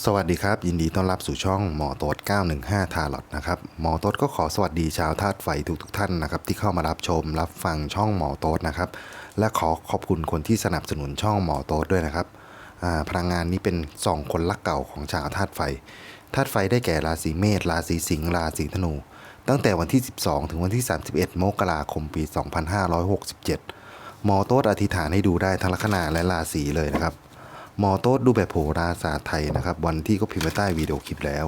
สวัสดีครับ ยินดีต้อนรับสู่ช่องหมอโต๊ด915 ทาร์ลอตนะครับหมอโต๊ดก็ขอสวัสดีชาวธาตุไฟทุกทุกๆท่านนะครับที่เข้ามารับชมรับฟังช่องหมอโต๊ดนะครับและขอขอบคุณคนที่สนับสนุนช่องหมอโต๊ดด้วยนะครับพลังงานนี้เป็นสองคนรักเก่าของชาวธาตุไฟธาตุไฟได้แก่ราศีเมษราศีสิงห์ราศีธนู ตั้งแต่วันที่ 12 ถึงวันที่ 31 มกราคมปี 2567 หมอโต๊ดอธิษฐานให้ดูได้ทั้งลัคนาและราศีเลยนะครับ หมอโต๊ดดูแบบโหราศาสตร์ไทยนะครับ วันที่ก็พิมพ์ไว้ใต้วิดีโอคลิปแล้ว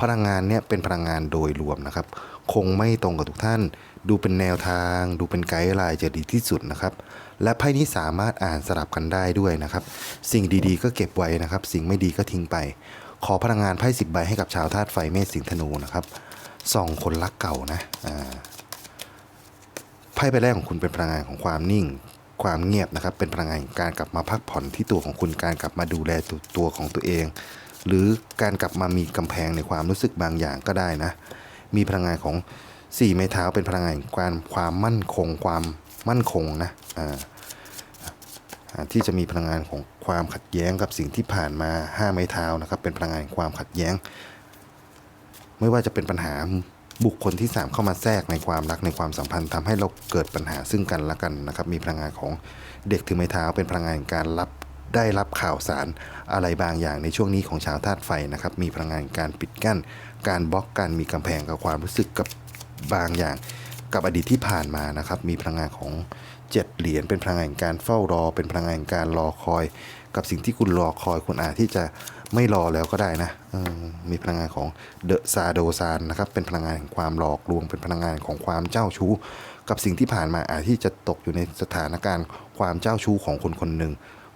พลังงานเนี่ยเป็นพลังงานโดยรวมนะครับ คงไม่ตรงกับทุกท่าน ดูเป็นแนวทาง ดูเป็นไกด์ไลน์จะดีที่สุดนะครับ และไพ่นี้สามารถอ่านสลับกันได้ด้วยนะครับ สิ่งดีๆ ก็เก็บไว้นะครับ สิ่งไม่ดีก็ทิ้งไป ขอพลังงานไพ่สิบใบให้กับชาวธาตุไฟเมษสิงห์ธนูนะครับสองคนรักเก่านะไพ่ใบแรกของคุณเป็นพลังงานของความนิ่ง ความเงียบนะครับ เป็นพลังงานการกลับมาพักผ่อนที่ตัวของคุณการกลับมาดูแลตัวตัวของตัวเอง หรือการกลับมามีกำแพงในความรู้สึกบางอย่างก็ได้นะ มีพลังงานของสี่ไม้เท้าเป็นพลังงานแห่งความความมั่นคงความมั่นคงนะอ่าที่จะมีพลังงานของความขัดแย้งกับสิ่งที่ผ่านมาห้าไม้เท้านะครับ เป็นพลังงานความขัดแย้ง ไม่ว่าจะเป็นปัญหา บุคคลที่ 3 เข้ามาแทรกในความรักในความสัมพันธ์ทำให้เราเกิดปัญหาซึ่งกันและกันนะครับ มีพลังงานของเด็กถือไม้เท้าเป็นพลังงานการรับได้รับข่าวสารอะไรบางอย่างในช่วงนี้ของชาวธาตุไฟนะครับ มีพลังงานการปิดกั้น การบล็อกการมีกำแพงกับความรู้สึกกับบางอย่าง กับอดีตที่ผ่านมานะครับ มีพลังงานของเจ็ดเหรียญเป็นพลังงานการเฝ้ารอ เป็นพลังงานการรอคอย กับสิ่งที่คุณรอคอยคุณอาจที่จะไม่รอแล้วก็ได้นะมีพลังงานของเดอะซาโดซานนะครับเป็นพลังงานแห่งความหลอกลวง เป็นพลังงานของความเจ้าชู้ กับสิ่งที่ผ่านมาอาจที่จะตกอยู่ในสถานการณ์ ความเจ้าชู้ของคนคนหนึ่ง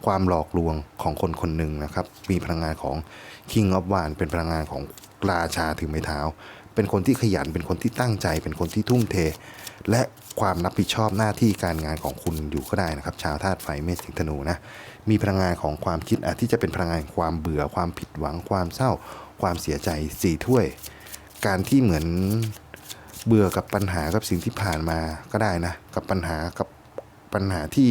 ความหลอกลวงของคนคนหนึ่งนะครับ มีพลังงานของ King of w a n เป็นพลังงานของราชาถือไม้เท้า เป็นคนที่ขยัน เป็นคนที่ตั้งใจ เป็นคนที่ทุ่มเท และความรับผิดชอบหน้าที่การงานของคุณอยู่ก็ได้นะครับ ชาวธาตุไฟเมษสิงธนูนะ มีพลังงานของความคิดอาจที่จะเป็นพลังงานความเบื่อ ความผิดหวัง ความเศร้า ความเสียใจสี่ถ้วย การที่เหมือนเบื่อกับปัญหากับสิ่งที่ผ่านมาก็ได้นะ กับปัญหากับปัญหาที่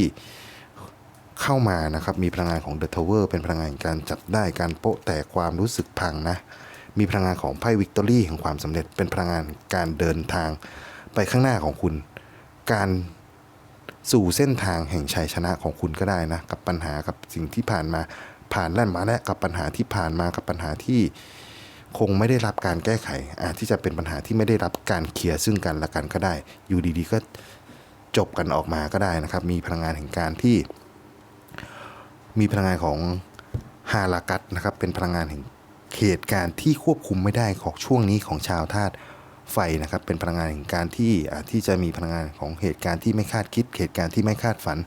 เข้ามานะครับ มีพลังงานของ The Tower เป็นพลังงานการจับได้การโปะแตกความรู้สึกพังนะ มีพลังงานของไพ่วิกตอรี่แห่งความสำเร็จเป็นพลังงานการเดินทางไปข้างหน้าของคุณ การสู่เส้นทางแห่งชัยชนะของคุณก็ได้นะ กับปัญหากับสิ่งที่ผ่านมาผ่านแล่นมาและกับปัญหาที่ผ่านมากับปัญหาที่คงไม่ได้รับการแก้ไข อาจที่จะเป็นปัญหาที่ไม่ได้รับการเคลียร์ซึ่งกันและกันก็ได้ อยู่ดีๆ ก็จบกันออกมาก็ได้นะครับ มีพลังงานแห่งการที่ มีพลังงานของฮารากัตนะครับ เป็นพลังงานแห่ง เหตุการณ์ที่ควบคุมไม่ได้ของช่วงนี้ของชาวธาตุไฟนะครับเป็นพลังงานแห่งการที่ที่จะมีพลังงานของเหตุการณ์ที่ไม่คาดคิด เหตุการณ์ที่ไม่คาดฝัน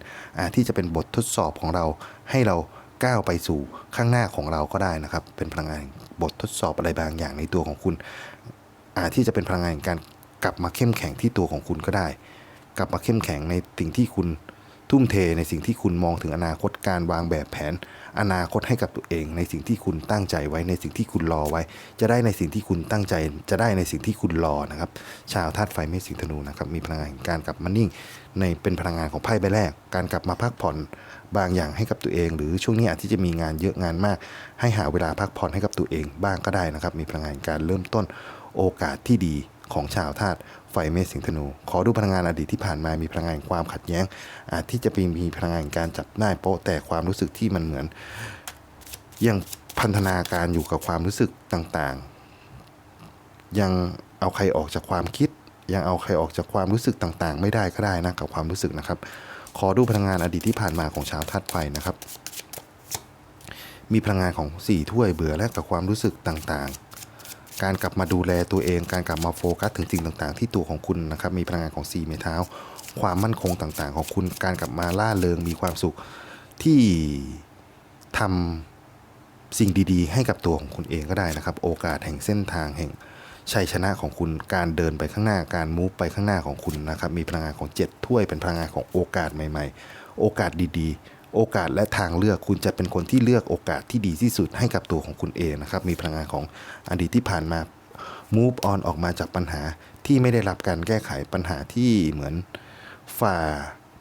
ที่จะเป็นบททดสอบของเรา ให้เราก้าวไปสู่ข้างหน้าของเราก็ได้นะครับ เป็นพลังงานบททดสอบอะไรบางอย่างในตัวของคุณที่จะเป็นพลังงานแห่งการกลับมาเข้มแข็งที่ตัวของคุณก็ได้ กลับมาเข้มแข็งในสิ่งที่คุณ ทุ่มเทในสิ่งที่คุณมองถึงอนาคตการวางแบบแผน อนาคตให้กับตัวเอง ในสิ่งที่คุณตั้งใจไว้ในสิ่งที่คุณรอไว้ จะได้ในสิ่งที่คุณตั้งใจ จะได้ในสิ่งที่คุณรอนะครับ ชาวธาตุไฟเมษสิงธนูนะครับมีพลังงานการกลับมานิ่ง ในเป็นพลังงานของไพ่ใบแรก การกลับมาพักผ่อนบางอย่างให้กับตัวเอง หรือช่วงนี้อาจที่จะมีงานเยอะงานมาก ให้หาเวลาพักผ่อนให้กับตัวเองบ้างก็ได้นะครับ มีพลังงานการเริ่มต้นโอกาสที่ดี ของชาวธาตุไฟเมษสิงห์ธนู ขอดูพลังงานอดีตที่ผ่านมามีพลังงานความขัดแย้ง อาจที่จะมีพลังงานการจับได้โป๊ะแต่ความรู้สึกที่มันเหมือน ยังพันธนาการอยู่กับความรู้สึกต่างๆ ยังเอาใครออกจากความคิด ยังเอาใครออกจากความรู้สึกต่างๆ ไม่ได้ก็ได้นะกับความรู้สึกนะครับ ขอดูพลังงานอดีตที่ผ่านมาของชาวธาตุไฟนะครับ มีพลังงานของสี่ถ้วยเบื่อและกับความรู้สึกต่างๆ การกลับมาดูแลตัวเอง การกลับมาโฟกัสถึงสิ่งต่างๆ ที่ตัวของคุณนะครับมีพลังงานของสี่ไม้เท้าความมั่นคงต่างๆ ของคุณการกลับมาล่าเริงมีความสุขที่ทำสิ่งดีๆ ให้กับตัวของคุณเองก็ได้นะครับ โอกาสแห่งเส้นทางแห่งชัยชนะของคุณการเดินไปข้างหน้าการมูฟไปข้างหน้าของคุณนะครับมีพลังงานของเจ็ดถ้วยเป็นพลังงานของโอกาสใหม่ ๆ โอกาสดีๆ โอกาสและทางเลือกคุณจะเป็นคนที่เลือกโอกาสที่ดีที่สุดให้กับตัวของคุณเองนะครับ มีพลังงานของอดีตที่ผ่านมา move on ออกมาจากปัญหาที่ไม่ได้รับการแก้ไขปัญหาที่เหมือนฝ่า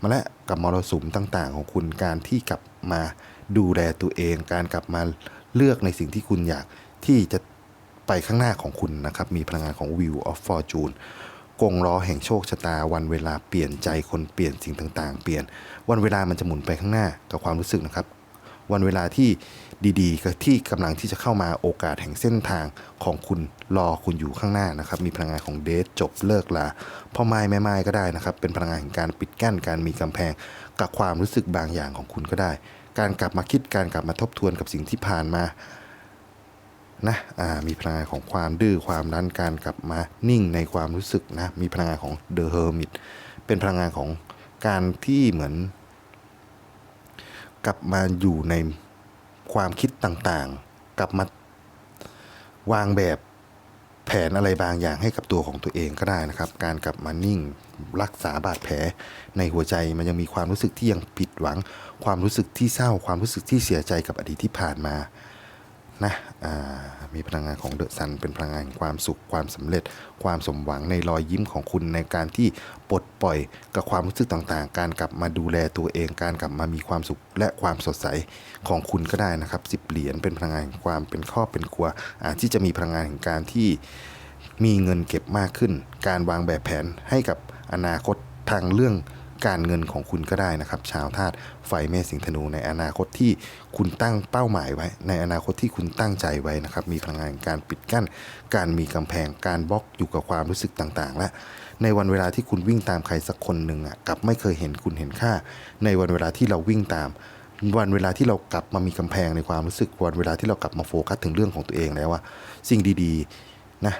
มาและกับมรสุมต่าง ๆ ของคุณการที่กลับมาดูแลตัวเอง การกลับมาเลือกในสิ่งที่คุณอยากที่จะไปข้างหน้าของคุณนะครับ มีพลังงานของ Wheel of Fortune กงล้อแห่งโชคชะตา วันเวลาเปลี่ยนใจคนเปลี่ยนสิ่งต่างๆ เปลี่ยนวันเวลามันจะหมุนไปข้างหน้ากับความรู้สึกนะครับ วันเวลาที่ดีๆก็ที่กำลังที่จะเข้ามาโอกาสแห่งเส้นทางของคุณรอคุณอยู่ข้างหน้านะครับ มีพลังงานของเดทจบเลิกลาพ่อไม้แม่ไม้ก็ได้นะครับ เป็นพลังงานแห่งการปิดกั้นการมีกำแพง กับความรู้สึกบางอย่างของคุณก็ได้ การกลับมาคิดการกลับมาทบทวนกับสิ่งที่ผ่านมา นะมีพลังงานของความดื้อความรั้นการกลับมานิ่งในความรู้สึกนะมีพลังงานของ The Hermit เป็นพลังงานของการที่เหมือน กลับมาอยู่ในความคิดต่างๆ กลับมาวางแบบแผนอะไรบางอย่างให้กับตัวของตัวเองก็ได้นะครับ การกลับมานิ่งรักษาบาดแผลในหัวใจมันยังมีความรู้สึกที่ยังผิดหวัง ความรู้สึกที่เศร้า ความรู้สึกที่เสียใจกับอดีตที่ผ่านมา นะมีพลังงานของเดอะซันเป็นพลังงานความสุขความสำเร็จ ความสมหวังในรอยยิ้มของคุณในการที่ปลดปล่อยกับความรู้สึกต่างๆ การกลับมาดูแลตัวเอง การกลับมามีความสุขและความสดใสของคุณก็ได้นะครับสิบเหรียญเป็นพลังงานแห่งความเป็นครอบเป็นครัวอาจที่จะมีพลังงานแห่งการที่มีเงินเก็บมากขึ้น การวางแบบแผนให้กับอนาคตทางเรื่อง การเงินของคุณก็ได้นะครับ ชาวธาตุไฟเมษสิงห์ธนูในอนาคตที่คุณตั้งเป้าหมายไว้ ในอนาคตที่คุณตั้งใจไว้นะครับ มีพลังงานการปิดกั้น การมีกำแพงการบล็อกอยู่กับความรู้สึกต่างๆ และ ในวันเวลาที่คุณวิ่งตามใครสักคนหนึ่งอะกลับไม่เคยเห็นคุณเห็นค่า ในวันเวลาที่เราวิ่งตามวันเวลาที่เรากลับมามีกำแพงในความรู้สึกวันเวลาที่เรากลับมาโฟกัสถึงเรื่องของตัวเองแล้วว่าสิ่งดีๆนะ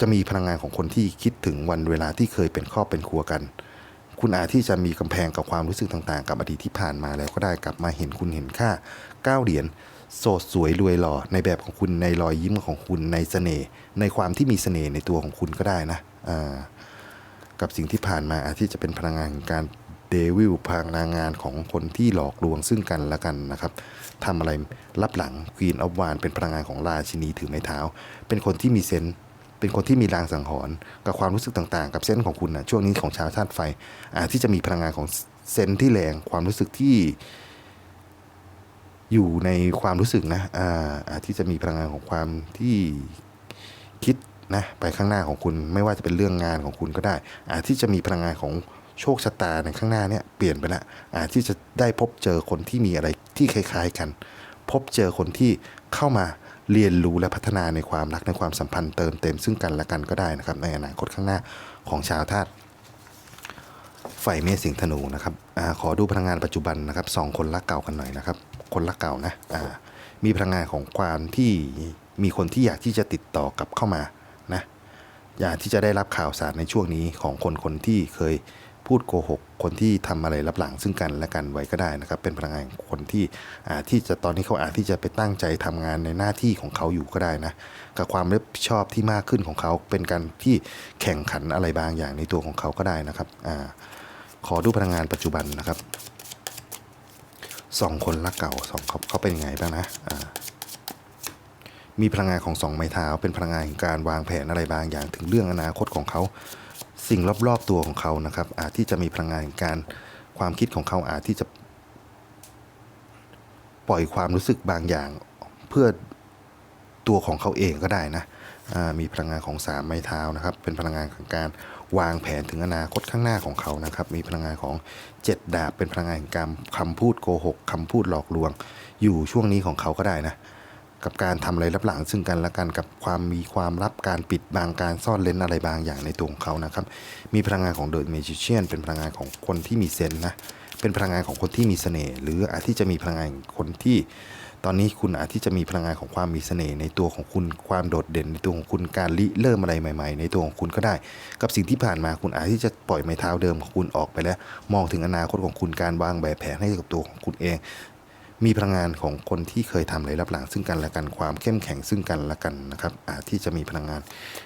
จะมีพลังงานของคนที่คิดถึงวันเวลาที่เคยเป็นครอบเป็นครัวกัน คุณอาจที่จะมีกำแพงกับความรู้สึกต่างๆ กับอดีตที่ผ่านมาแล้วก็ได้กลับมาเห็นคุณเห็นค่าก้าวเหรียญโสดสวยรวยหล่อในแบบของคุณในรอยยิ้มของคุณในเสน่ห์ในความที่มีเสน่ห์ในตัวของคุณก็ได้นะกับสิ่งที่ผ่านมาอาจที่จะเป็นพลังงานของการเดวิลพลังงานของคนที่หลอกลวงซึ่งกันและกันนะครับทำอะไรรับหลังควีนออฟวานเป็นพลังงานของราชินีถือไม้เท้า เป็นคนที่มีเซนส์ เป็นคนที่มีรางสังหรณ์กับความรู้สึกต่างๆ กับเส้นส์ของคุณนะช่วงนี้ของชาวธาตุไฟอาจที่จะมีพลังงานของเซนที่แรงความรู้สึกที่ อยู่ในความรู้สึกนะอ่าอาจที่จะมีพลังงานของความที่คิดนะไปข้างหน้าของคุณไม่ว่าจะเป็นเรื่องงานของคุณก็ได้ อาจที่จะมีพลังงานของโชคชะตาในข้างหน้าเนี่ยเปลี่ยนไปละอาจที่จะได้พบเจอคนที่มีอะไรที่คล้าย ๆ กัน พบเจอคนที่เข้ามา เรียนรู้และพัฒนาในความรักในความสัมพันธ์เติมเต็มซึ่งกันและกันก็ได้นะครับ ในอนาคตข้างหน้าของชาวธาตุไฟเมษสิงห์ธนูนะครับอขอดูพลังงานปัจจุบันนะครับสองคนรักเก่ากันหน่อยนะครับ คนรักเก่านะามีพลังงานของความที่มีคนที่อยากที่จะติดต่อกลับเข้ามานะอยากที่จะได้รับข่าวสารในช่วงนี้ของคนคนที่เคย พูดโกหก คนที่ทำอะไรรับหลังซึ่งกันและกันไว้ก็ได้นะครับ เป็นพลังงานคนที่อาจที่จะตอนนี้เขาอาจที่จะไปตั้งใจทำงานในหน้าที่ของเขาอยู่ก็ได้นะ กับความรับผิดชอบที่มากขึ้นของเขา เป็นการที่แข่งขันอะไรบางอย่างในตัวของเขาก็ได้นะครับอ่าขอดูพลังงานปัจจุบันนะครับสองคนรักเก่าสองเขาเขาเป็นยังไงบ้างนะอ่ามีพลังงานของสองไม้เท้า เป็นพลังงานของการวางแผนอะไรบางอย่างถึงเรื่องอนาคตของเขา สิ่งรอบๆตัวของเขานะครับ อาจที่จะมีพลังงานการความคิดของเขาอาจที่จะ ปล่อยความรู้สึกบางอย่างเพื่อตัวของเขาเองก็ได้นะมีพลังงานของสามไม้เท้านะครับ เป็นพลังงานของการวางแผนถึงอนาคตข้างหน้าของเขานะครับ มีพลังงานของเจ็ดดาบเป็นพลังงานของการคำพูดโกหกคำพูดหลอกลวง อยู่ช่วงนี้ของเขาก็ได้นะ กับการทำอะไรรับหลังซึ่งกันและกันกับความมีความลับการปิดบังการซ่อนเลนอะไรบางอย่างในตัวของเขานะครับมีพลังงานของ The Magician เป็นพลังงานของคนที่มีเซนนะเป็นพลังงานของคนที่มีเสน่ห์หรืออาจที่จะมีพลังงานคนที่ ตอนนี้คุณอาจที่จะมีพลังงานของความมีเสน่ห์ในตัวของคุณความโดดเด่นในตัวของคุณการริเริ่มอะไรใหม่ ๆ ในตัวของคุณก็ได้ กับสิ่งที่ผ่านมาคุณอาจที่จะปล่อยไม้เท้าเดิมของคุณออกไปแล้ว มองถึงอนาคตของคุณการวางแบบแผนให้กับตัวของคุณเอง มีพลังงานของคนที่เคยทำอะไรรับหลังซึ่งกันและกันความเข้มแข็งซึ่งกันและกันนะครับอาจที่จะมีพลังงาน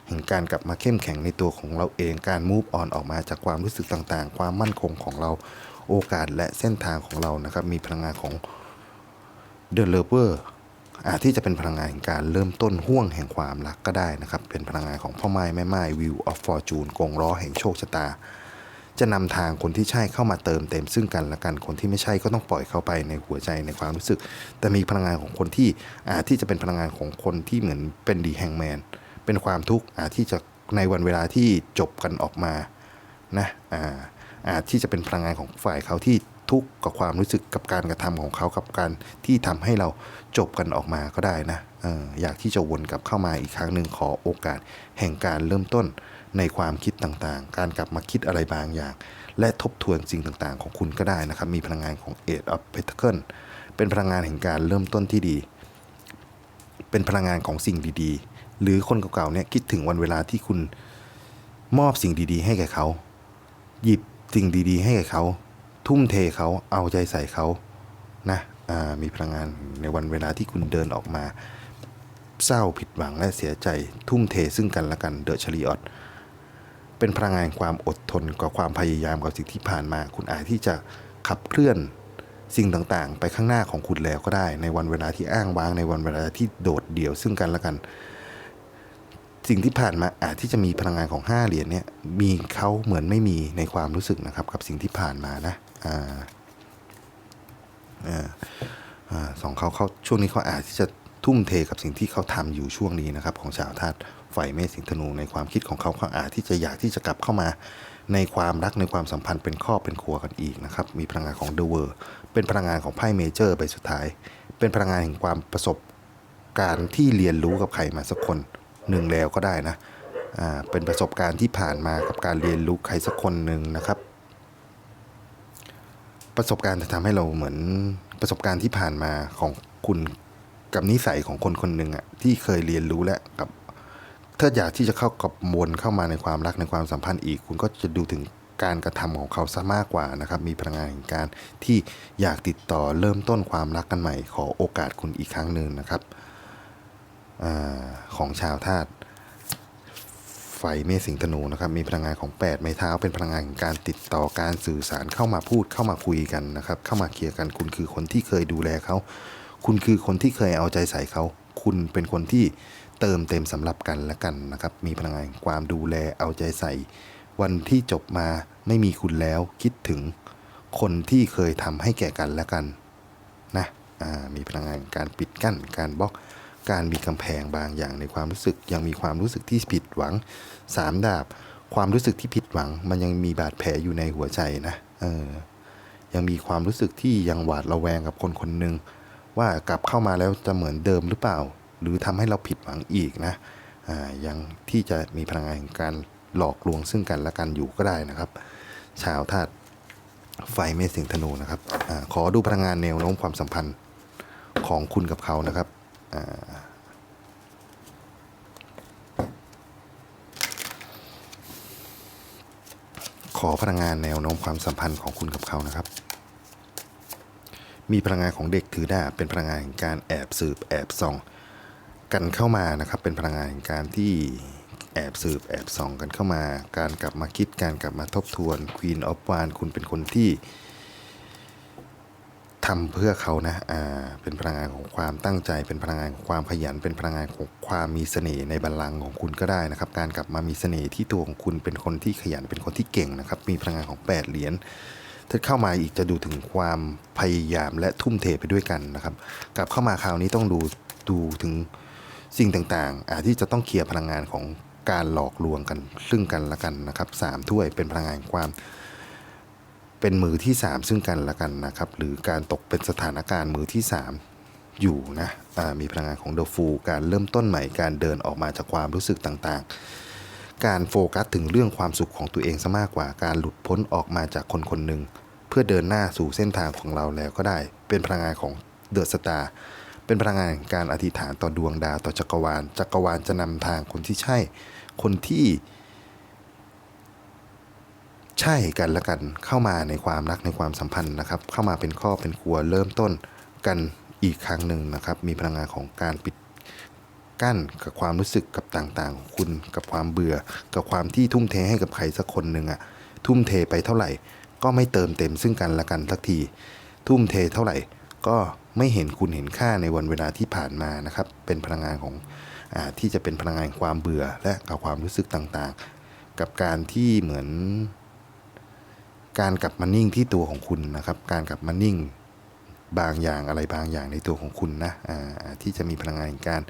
แห่งการกลับมาเข้มแข็งในตัวของเราเองการมูฟออนออกมาจากความรู้สึกต่างๆ ความมั่นคงของเราโอกาสและเส้นทางของเรานะครับมีพลังงานของ The Lover อาจที่จะเป็นพลังงานแห่งการเริ่มต้นห่วงแห่งความรักก็ได้นะครับ เป็นพลังงานของพ่อไม้แม่ไม้ Wheel of Fortune กงล้อแห่งโชคชะตา จะนำทางคนที่ใช่เข้ามาเติมเต็มซึ่งกันและกันคนที่ไม่ใช่ก็ต้องปล่อยเข้าไปในหัวใจในความรู้สึก แต่มีพลังงานของคนที่อาจที่จะเป็นพลังงานของคนที่เหมือนเป็นดีแฮงแมนเป็นความทุกข์อาจที่จะในวันเวลาที่จบกันออกมานะอ่าอาจที่จะเป็นพลังงานของฝ่ายเขาที่ทุกข์กับความรู้สึกกับการกระทำของเขากับการที่ทำให้เราจบกันออกมาก็ได้นะอออยากที่จะวนกลับเข้ามาอีกครั้งหนึ่งขอโอกาสแห่งการเริ่มต้น ในความคิดต่างๆ การกลับมาคิดอะไรบางอย่าง และทบทวนสิ่งต่างๆ ของคุณก็ได้นะครับ มีพลังงานของ Eight of Pentacles เป็นพลังงานแห่งการเริ่มต้นที่ดี เป็นพลังงานของสิ่งดีๆ หรือคนเก่าๆเนี่ยคิดถึงวันเวลาที่คุณมอบสิ่งดีๆ ให้แก่เขา หยิบสิ่งดีๆ ให้แก่เขา ทุ่มเทเขาเอาใจใส่เขานะามีพลังงานในวันเวลาที่คุณเดินออกมา เศร้าผิดหวังและเสียใจ ทุ่มเทซึ่งกันและกันเดอะชลีออต เป็นพลังงานความอดทนกับความพยายามกับสิ่งที่ผ่านมา คุณอาจที่จะขับเคลื่อนสิ่งต่างๆ ไปข้างหน้าของคุณแล้วก็ได้ ในวันเวลาที่อ้างว้างในวันเวลาที่โดดเดี่ยวซึ่งกันและกัน สิ่งที่ผ่านมาอาจที่จะมีพลังงานของห้าเหรียญเนี่ยมีเขาเหมือนไม่มีในความรู้สึกนะครับ กับสิ่งที่ผ่านมานะอ่าอ่าสองเขาเขาช่วงนี้เขาอาจที่จะทุ่มเทกับสิ่งที่เขาทำอยู่ช่วงนี้นะครับ ของชาวธาตุ ไฟเมษสิงธนูในความคิดของเขาเขาอาจที่จะอยากที่จะกลับเข้ามาในความรักในความสัมพันธ์เป็นครอบเป็นครัวกันอีกนะครับ มีพลังงานของเดอะเวอร์เป็นพลังงานของไพ่เมเจอร์ใบสุดท้าย เป็นพลังงานแห่งความประสบการณ์ที่เรียนรู้กับใครมาสักคนหนึ่งแล้วก็ได้นะอ่าเป็นประสบการณ์ที่ผ่านมากับการเรียนรู้ใครสักคนหนึ่งนะครับ ประสบการณ์จะทำให้เราเหมือนประสบการณ์ที่ผ่านมาของคุณกับนิสัยของคนคนหนึ่งอะที่เคยเรียนรู้และกับ ถ้าอยากที่จะเข้ากับมวลเข้ามาในความรักในความสัมพันธ์อีก คุณก็จะดูถึงการกระทำของเขาซะมากกว่านะครับ มีพลังงานแห่งการที่อยากติดต่อเริ่มต้นความรักกันใหม่ ขอโอกาสคุณอีกครั้งหนึ่งนะครับอของชาวธาตุไฟเมษสิงธนูนะครับ มีพลังงานของ 8 ไม้เท้า เป็นพลังงานของการติดต่อการสื่อสารเข้ามาพูดเข้ามาคุยกันนะครับ เข้ามาเคลียร์กันคุณคือคนที่เคยดูแลเขา คุณคือคนที่เคยเอาใจใส่เขา คุณเป็นคนที่ เติมเต็มสำหรับกันและกันนะครับ มีพลังงานความดูแลเอาใจใส่ วันที่จบมาไม่มีคุณแล้วคิดถึงคนที่เคยทำให้แก่กันและกันนะมีพลังงานการปิดกั้น การบล็อกการมีกำแพงบางอย่างในความรู้สึกยังมีความรู้สึกที่ผิดหวังสามดาบ ความรู้สึกที่ผิดหวัง มันยังมีบาดแผลอยู่ในหัวใจนะเออยังมีความรู้สึกที่ยังหวาดระแวงกับคนคนหนึ่งว่ากลับเข้ามาแล้วจะเหมือนเดิมหรือเปล่า หรือทำให้เราผิดหวังอีกนะยังที่จะมีพลังงานแห่งการหลอกลวงซึ่งกันและกันอยู่ก็ได้นะครับ ชาวธาตุไฟเมษสิงธนูนะครับอขอดูพลังงานแนวโน้มความสัมพันธ์ของคุณกับเขานะครับอขอพลังงานแนวโน้มความสัมพันธ์ของคุณกับเขานะครับ มีพลังงานของเด็กถือดาบเป็นพลังงานแห่งการแอบสืบแอบส่อง กันเข้ามานะครับเป็นพลังงานแห่งการที่แอบสืบแอบส่องกันเข้ามา การกลับมาคิดการกลับมาทบทวน Queen of w a n คุณเป็นคนที่ทำเพื่อเขานะอ่าเป็นพลังงานของความตั้งใจ เป็นพลังงานของความขยัน เป็นพลังงานของความมีเสน่ห์ในบัลลังก์ของคุณก็ได้นะครับ การกลับมามีเสน่ห์ที่ตัวของคุณเป็นคนที่ขยันเป็นคนที่เก่งนะครับ มีพลังงานของแปดเหรียญถ้าเข้ามาอีกจะดูถึงความพยายามและทุ่มเทไปด้วยกันนะครับ กลับเข้ามาคราวนี้ต้องดูดูถึง สิ่งต่างๆอาจที่จะต้องเคลียร์พลังงานของการหลอกลวงกัน ซึ่งกันและกันนะครับสามถ้วยเป็นพลังงานความ เป็นมือที่ 3 ซึ่งกันและกันนะครับ หรือการตกเป็นสถานการณ์มือที่ 3 อยู่นะมีพลังงานของเดอะฟูการเริ่มต้นใหม่การเดินออกมาจากความรู้สึกต่างๆ การโฟกัสถึงเรื่องความสุขของตัวเองซะมากกว่าการหลุดพ้นออกมาจากคนคนหนึ่งเพื่อเดินหน้าสู่เส้นทางของเราแล้วก็ได้ เป็นพลังงานของเดอะสตาร์ เป็นพลังงานแห่งการอธิษฐานต่อดวงดาวต่อจักรวาล จักรวาลจะนำทางคนที่ใช่ คนที่ ใช่กันและกันเข้ามาในความรักในความสัมพันธ์นะครับ เข้ามาเป็นครอบเป็นครัวเริ่มต้นกันอีกครั้งหนึ่งนะครับ มีพลังงานของการปิดกั้นกับความรู้สึกกับต่างๆของคุณกับความเบื่อ กับความที่ทุ่มเทให้กับใครสักคนหนึ่งอะทุ่มเทไปเท่าไหร่ ก็ไม่เติมเต็มซึ่งกันและกันสักที ทุ่มเทเท่าไหร่ ก็ไม่เห็นคุณเห็นค่าในวันเวลาที่ผ่านมานะครับ เป็นพลังงานของอที่จะเป็นพลังงานความเบื่อและกับความรู้สึกต่างๆ กับการที่เหมือน การกลับมานิ่งที่ตัวของคุณนะครับ การกลับมานิ่งบางอย่างอะไรบางอย่างในตัวของคุณนะที่จะมีพลังงานแห่งการ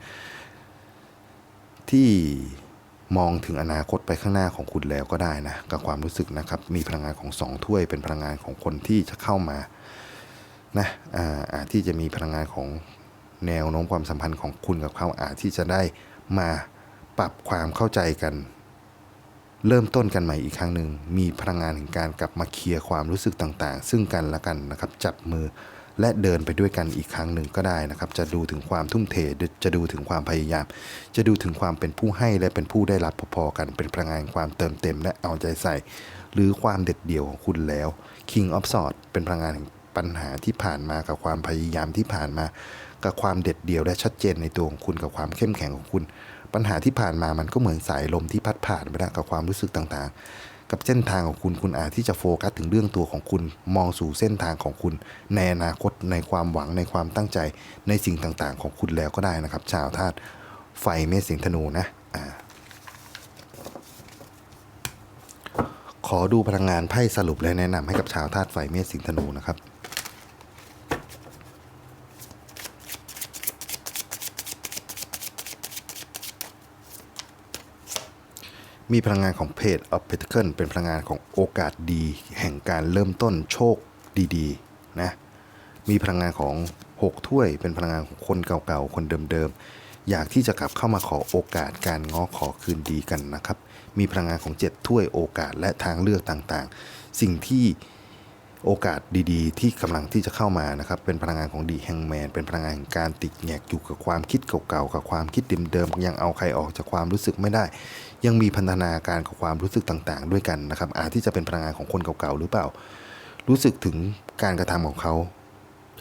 ที่มองถึงอนาคตไปข้างหน้าของคุณแล้วก็ได้นะกับความรู้สึกนะครับ มีพลังงานของสองถ้วยเป็นพลังงานของคนที่จะเข้ามา นะอาอาจที่จะมีพลังงานของแนวโน้มความสัมพันธ์ของคุณกับเขาอาจที่จะได้มาปรับความเข้าใจกัน เริ่มต้นกันใหม่อีกครั้งหนึ่งมีพลังงานแห่งการกลับมาเคลียร์ความรู้สึกต่างๆ ซึ่งกันและกันนะครับจับมือและเดินไปด้วยกันอีกครั้งหนึ่งก็ได้นะครับ จะดูถึงความทุ่มเท จะดูถึงความพยายาม จะดูถึงความเป็นผู้ให้และเป็นผู้ได้รับพอๆกัน เป็นพลังงานความเติมเต็มและเอาใจใส่ หรือความเด็ดเดี่ยวของคุณแล้ว King of Swords เป็นพลังงานแห่ง ปัญหาที่ผ่านมากับความพยายามที่ผ่านมา กับความเด็ดเดี่ยวและชัดเจนในตัวของคุณกับความเข้มแข็งของคุณ ปัญหาที่ผ่านมามันก็เหมือนสายลมที่พัดผ่านไปแล้วกับความรู้สึกต่างๆ กับเส้นทางของคุณคุณอาจที่จะโฟกัสถึงเรื่องตัวของคุณมองสู่เส้นทางของคุณ ในอนาคตในความหวังในความตั้งใจในสิ่งต่างๆ ของคุณแล้วก็ได้นะครับ ชาวธาตุไฟเมษสิงห์ธนูนะอ่าขอดูพลังงานไพ่สรุปและแนะนำให้กับชาวธาตุไฟเมษสิงห์ธนูนะครับ มีพลังงานของเพจ of Pentacle เป็นพลังงานของโอกาสดี แห่งการเริ่มต้นโชคดีๆนะมีพลังงานของ 6 ถ้วย เป็นพลังงานของคนเก่าๆ คนเดิมๆ อยากที่จะกลับเข้ามาขอโอกาสการง้อขอคืนดีกันนะครับ มีพลังงานของ 7 ถ้วยโอกาสและทางเลือกต่างๆ สิ่งที่ โอกาสดีๆ ที่กำลังที่จะเข้ามานะครับ เป็นพลังงานของดีแฮงแมนเป็นพลังงานแห่งการติดแงกอยู่กับความคิดเก่าๆกับความคิดเดิมๆยังเอาใครออกจากความรู้สึกไม่ได้ ยังมีพันธนาการกับความรู้สึกต่างๆ ด้วยกันนะครับ อาจที่จะเป็นพลังงานของคนเก่าๆหรือเปล่า รู้สึกถึงการกระทำของเขา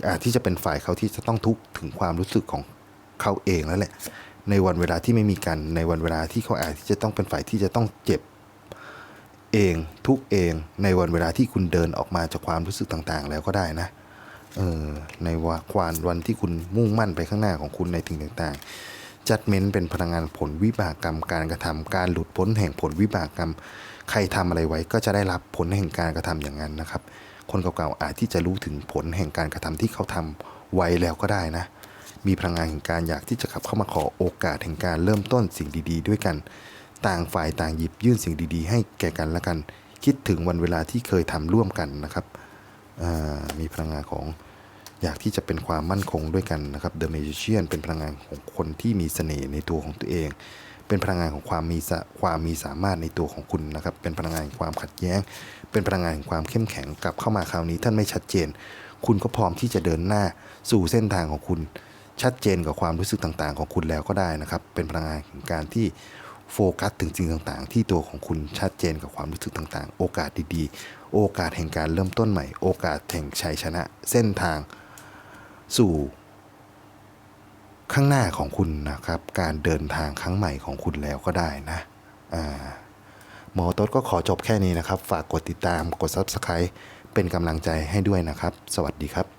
อาจที่จะเป็นฝ่ายเขาที่จะต้องทุกข์ถึงความรู้สึกของเขาเองแล้วแหละในวันเวลาที่ไม่มีกันในวันเวลาที่เขาอาจที่จะต้องเป็นฝ่ายที่จะต้องเจ็บ เองทุกเองในวันเวลาที่คุณเดินออกมาจากความรู้สึกต่างๆ แล้วก็ได้นะเออในวาควานวันที่คุณมุ่งมั่นไปข้างหน้าของคุณในสิ่งต่างๆ จัดเม้นเป็นพลังงานผลวิบากกรรมการกระทำการหลุดพ้นแห่งผลวิบากกรรม ใครทำอะไรไว้ก็จะได้รับผลแห่งการกระทำอย่างนั้นนะครับ คนเก่าๆอาจที่จะรู้ถึงผลแห่งการกระทำที่เขาทำไว้แล้วก็ได้นะ มีพลังงานแห่งการอยากที่จะขับเข้ามาขอโอกาสแห่งการเริ่มต้นสิ่งดี ๆ ด้วยกัน ต่างฝ่ายต่างหยิบยื่นสิ่งดีๆ ให้แก่กันและกัน คิดถึงวันเวลาที่เคยทำร่วมกันนะครับมีพลังงานของอยากที่จะเป็นความมั่นคงด้วยกันนะครับ The Magician เป็นพลังงานของคนที่มีเสน่ห์ในตัวของตัวเอง เป็นพลังงานของความมีความมีสามารถในตัวของคุณนะครับ เป็นพลังงานแห่งความขัดแย้ง เป็นพลังงานแห่งความเข้มแข็งกลับเข้ามาคราวนี้ท่านไม่ชัดเจน คุณก็พร้อมที่จะเดินหน้าสู่เส้นทางของคุณ ชัดเจนกับความรู้สึกต่างๆ ของคุณแล้วก็ได้นะครับ เป็นพลังงานของการที่ โฟกัสถึงสิ่งต่างๆ ที่ตัวของคุณชัดเจนกับความรู้สึกต่างๆ โอกาสดีๆ โอกาสแห่งการเริ่มต้นใหม่ โอกาสแห่งชัยชนะ เส้นทางสู่ ข้างหน้าของคุณนะครับ การเดินทางครั้งใหม่ของคุณแล้วก็ได้นะหมอต๊ดก็ขอจบแค่นี้นะครับ ฝากกดติดตามกด Subscribe เป็นกำลังใจให้ด้วยนะครับ สวัสดีครับ